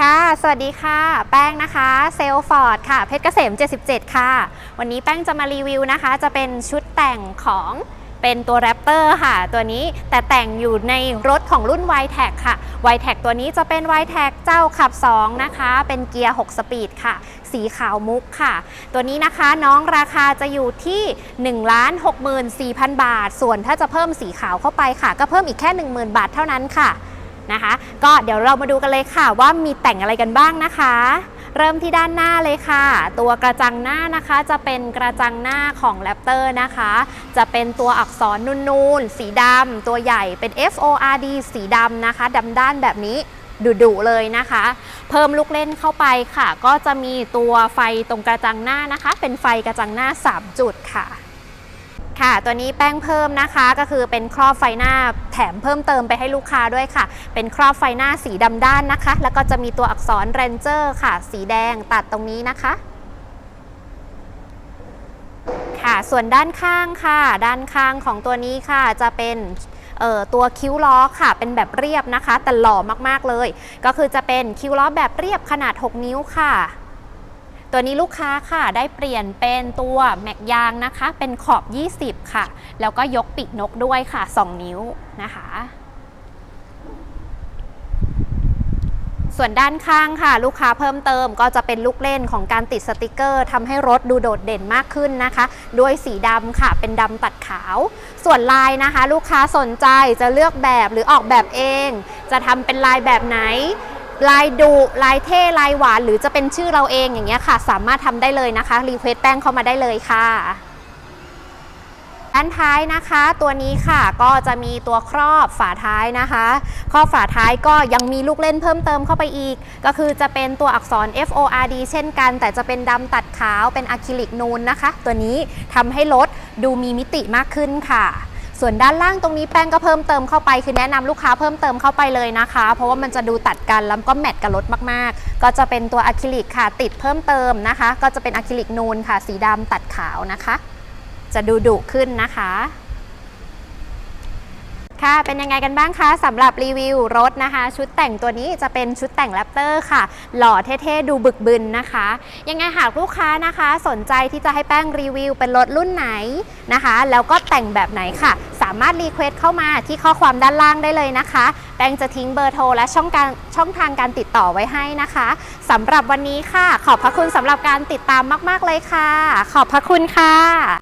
ค่ะ สวัสดีค่ะ แป้งนะคะ เซลฟอร์ดค่ะ เพชรเกษม 77 ค่ะ วันนี้แป้งจะมารีวิวนะคะ จะเป็นชุดแต่งของเป็นตัวแรปเตอร์ค่ะ ตัวนี้แต่แต่งอยู่ในรถของรุ่น y t e c ค่ะ y t e c ตัวนี้จะเป็น y t e c เจ้าขับ 2 นะคะ เป็นเกียร์ 6 สปีดค่ะ สีขาวมุกค่ะ ตัวนี้นะคะน้องราคาจะอยู่ที่ 1 6 4 0 0 0 บาท ส่วนถ้าจะเพิ่มสีขาวเข้าไปค่ะ ก็เพิ่มอีกแค่ 10,000 บาทเท่านั้นค่ะ นะคะ ก็เดี๋ยวเรามาดูกันเลยค่ะ ว่ามีแต่งอะไรกันบ้างนะคะ เริ่มที่ด้านหน้าเลยค่ะ ตัวกระจังหน้านะคะจะเป็นกระจังหน้าของแรปเตอร์นะคะ จะเป็นตัวอักษรนูนๆสีดำตัวใหญ่เป็น F O R D สีดำนะคะดำด้านแบบนี้ดุๆเลยนะคะ เพิ่มลูกเล่นเข้าไปค่ะ ก็จะมีตัวไฟตรงกระจังหน้านะคะ เป็นไฟกระจังหน้า 3 จุดค่ะ ค่ะ ตัวนี้แป้งเพิ่มนะคะก็คือเป็นครอบไฟหน้าแถมเพิ่มเติมไปให้ลูกค้าด้วยค่ะ เป็นครอบไฟหน้าสีดำด้านนะคะ แล้วก็จะมีตัวอักษร Ranger ค่ะ สีแดงตัดตรงนี้นะคะค่ะ ส่วนด้านข้างค่ะ ด้านข้างของตัวนี้ค่ะจะเป็นตัวคิ้วล้อค่ะ เป็นแบบเรียบนะคะ แต่หล่อมากๆเลย ก็คือจะเป็นคิ้วล้อแบบเรียบขนาด 6 นิ้วค่ะ ตัวนี้ลูกค้าค่ะได้เปลี่ยนเป็นตัวแม็กยางนะคะ เป็นขอบ 20 ค่ะ แล้วก็ยกปีกนกด้วยค่ะ 2 นิ้วนะคะ ส่วนด้านข้างค่ะ ลูกค้าเพิ่มเติมก็จะเป็นลูกเล่นของการติดสติกเกอร์ทำให้รถดูโดดเด่นมากขึ้นนะคะ ด้วยสีดำค่ะ เป็นดำตัดขาว ส่วนลายนะคะ ลูกค้าสนใจจะเลือกแบบหรือออกแบบเอง จะทำเป็นลายแบบไหน ลายดุลายเท่ลายหวาน หรือจะเป็นชื่อเราเองอย่างเงี้ยค่ะ สามารถทำได้เลยนะคะรีเควสแป้งเข้ามาได้เลยค่ะด้านท้ายนะคะตัวนี้ค่ะก็จะมีตัวครอบฝาท้ายนะคะ ครอบฝาท้ายก็ยังมีลูกเล่นเพิ่มเติมเข้าไปอีก ก็คือจะเป็นตัวอักษร F O R D เช่นกัน แต่จะเป็นดำตัดขาวเป็นอะคริลิกนูนนะคะ ตัวนี้ทำให้รถดูมีมิติมากขึ้นค่ะ ส่วนด้านล่างตรงนี้แป้งก็เพิ่มเติมเข้าไป คือแนะนำลูกค้าเพิ่มเติมเข้าไปเลยนะคะ เพราะว่ามันจะดูตัดกันแล้วก็แมทกับรถมากๆ ก็จะเป็นตัวอะคริลิกค่ะติดเพิ่มเติมนะคะ ก็จะเป็นอะคริลิกนูนค่ะ สีดำตัดขาวนะคะ จะดูดุขึ้นนะคะค่ะ เป็นยังไงกันบ้างคะสำหรับรีวิวรถนะคะ ชุดแต่งตัวนี้จะเป็นชุดแต่งแรปเตอร์ค่ะ หล่อเท่ๆ ดูบึกบึนนะคะ ยังไงหากลูกค้านะคะ สนใจที่จะให้แป้งรีวิวเป็นรถรุ่นไหนนะคะ แล้วก็แต่งแบบไหนค่ะามารถรีเควสเข้ามาที่ข้อความด้านล่างได้เลยนะคะแป้งจะทิ้งเบอร์โทรและช่องการช่องทางการติดต่อไว้ให้นะคะสำหรับวันนี้ค่ะ ขอบพระคุณสำหรับการติดตามมาก ๆ เลยค่ะ ขอบพระคุณค่ะ